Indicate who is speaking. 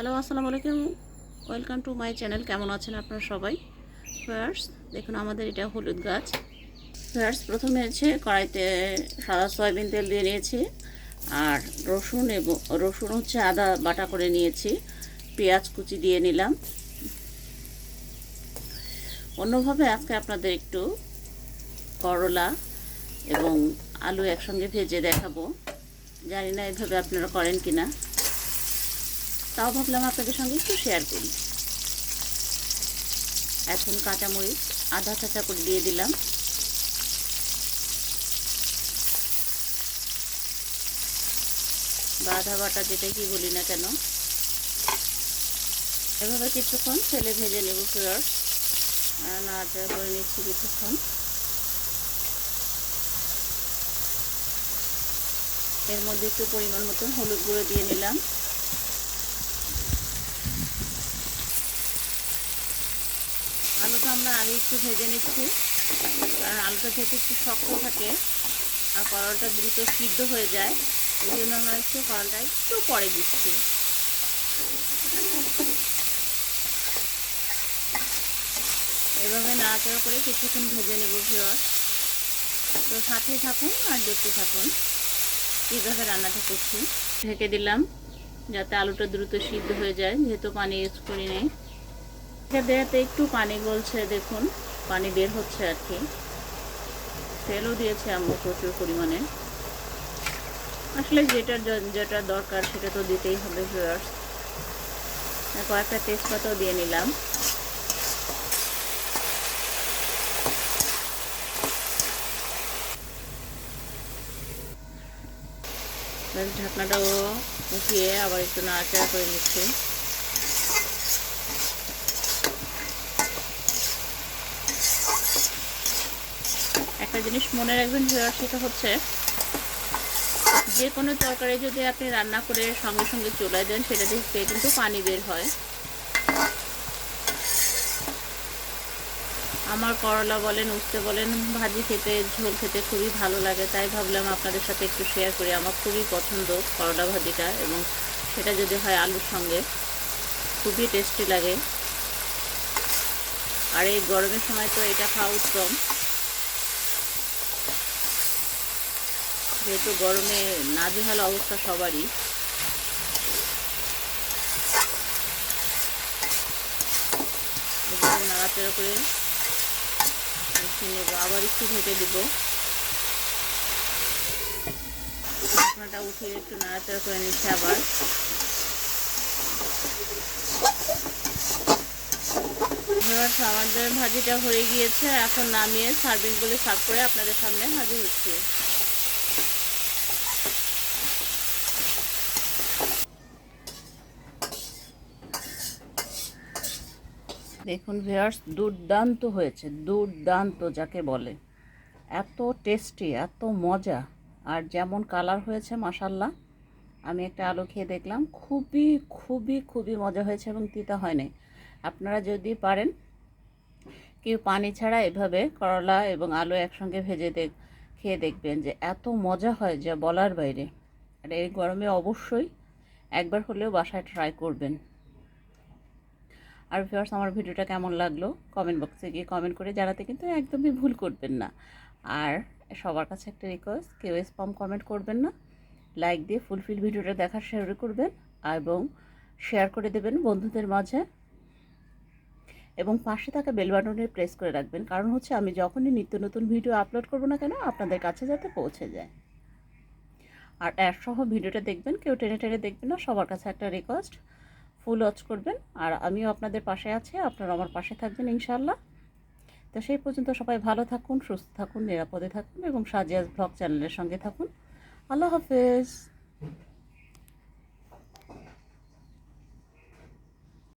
Speaker 1: Hello, আসসালামু আলাইকুম। Welcome to my channel কেমন আছেন আপনারা সবাই? ফার্স দেখুন, আমাদের এটা হলুদ গাছ। ফার্স প্রথমে হচ্ছে কড়াইতে সাদা সয়াবিন তেল দিয়ে নিয়েছি, আর রসুন এবং রসুন হচ্ছে আদা বাটা করে নিয়েছি, পেঁয়াজ কুচি দিয়ে নিলাম। অন্যভাবে আজকে আপনাদের একটু করলা এবং আলু একসঙ্গে ভেজে দেখাবো। জানি না এভাবে আপনারা করেন কি না তাও ভাবলাম আপনাদের সঙ্গে একটু শেয়ার করি। এখন কাঁচামরিচ আধা কাঁচা করে দিয়ে দিলাম। বা আধা বাটা যেটাই কি বলি না কেন, এভাবে কিছুক্ষণ তেলে ভেজে নেব ফিরস নাড়াচাড়া করে নিচ্ছি কিছুক্ষণ। এর মধ্যে একটু পরিমাণ মতো হলুদ গুঁড়ো দিয়ে নিলাম আলুটা আমরা আগে একটু ভেজে নিচ্ছি। কারণ আলুটা যেহেতু একটু শক্ত থাকে আর করলটা দ্রুত সিদ্ধ হয়ে যায়, এই জন্য আমরা একটু করলটা একটু পরে দিচ্ছি। এভাবে নাড়াচাড়া করে কিছুক্ষণ ভেজে নেব ভিওর। তো সাথে থাকুন আর দেখতে থাকুন কীভাবে রান্নাটা করছি। ঢেকে দিলাম যাতে আলুটা দ্রুত সিদ্ধ হয়ে যায়, যেহেতু পানি ইউজ করি নেই। এটা দেওয়াতে একটু পানি গলছে, দেখুন, পানি বের হচ্ছে আর কি। তেলও দিয়েছে আম্মু প্রচুর পরিমাণে। আসলে যেটা যেটা দরকার সেটা তো দিতেই হবে ভিউয়ার্স কয়েকটা তেজপাতাও দিয়ে নিলাম। ঢাকনাটাও উঠিয়ে আবার একটু নাড়াচাড়া করে নিচ্ছি। একটা জিনিস মনে রাখবেন সেটা হচ্ছে, যে কোনো তরকারি যদি আপনি রান্না করে সঙ্গে সঙ্গে চলে দেন, সেটা থেকে কিন্তু পানি বের হয়। আমার করলা বলেন উঠতে বলেন, ভাজি খেতে, ঝোল খেতে খুবই ভালো লাগে। তাই ভাবলাম আপনাদের সাথে একটু শেয়ার করি। আমার খুবই পছন্দ করলা ভাজিটা এবং সেটা যদি হয় আলুর সঙ্গে, খুবই টেস্টি লাগে। আর এই গরমের সময় তো এটা খাওয়া উত্তম। যেহেতু গরমে নাজেহাল অবস্থা সবারই। নাড়াচাড়া করে নেব, আবার একটু ঢেকে দিব। ঢাকনাটা উঠিয়ে একটু নাড়াচাড়া করে নিচ্ছে আবার। আমাদের ভাজিটা হয়ে গিয়েছে, এখন নামিয়ে সার্ভিং বলে সার্ভ করে আপনাদের সামনে হাজির হচ্ছে। দেখুন ভিয়ার্স দুর্দান্ত হয়েছে, দুর্দান্ত যাকে বলে। এত টেস্টি, এত মজা। আর যেমন কালার হয়েছে মাসাল্লাহ আমি একটা আলু খেয়ে দেখলাম, খুবই খুবই খুবই মজা হয়েছে এবং তিতা হয়নি। আপনারা যদি পারেন, কেউ পানি ছাড়া এভাবে করলা এবং আলু একসঙ্গে ভেজে দেখ, খেয়ে দেখবেন যে এত মজা হয় যা বলার বাইরে। আর এই গরমে অবশ্যই একবার হলেও বাসায় ট্রাই করবেন। আর ভিউয়ার্স আমার ভিডিওটা কেমন লাগল? কমেন্ট বক্সে গিয়ে কমেন্ট করে জানাতে কিন্তু একদমই ভুল করবেন না। আর সবার কাছে একটা রিকোয়েস্ট কেউ স্পাম কমেন্ট করবেন না। লাইক দিয়ে ফুলফিল ভিডিওটা দেখার শেয়ার করবেন এবং শেয়ার করে দেবেন বন্ধুদের মাঝে। এবং পাশে থাকা বেল বাটনে প্রেস করে রাখবেন। কারণ হচ্ছে আমি যখনই নিত্য নতুন ভিডিও আপলোড করব না কেন, আপনাদের কাছে যাতে পৌঁছে যায়। আর সহ ভিডিওটা দেখবেন, কেউ টেনে টেনে দেখবেন না, সবার কাছে একটা রিকোয়েস্ট ফুল ওয়াচ করবেন, আর আমিও আপনাদের পাশে আছি, আপনারা আমার পাশে থাকবেন ইনশাল্লাহ তো সেই পর্যন্ত সবাই ভালো থাকুন, সুস্থ থাকুন, নিরাপদে থাকুন, এবং সাজিয়াজ ব্লগ চ্যানেলের সঙ্গে থাকুন। আল্লাহ হাফেজ।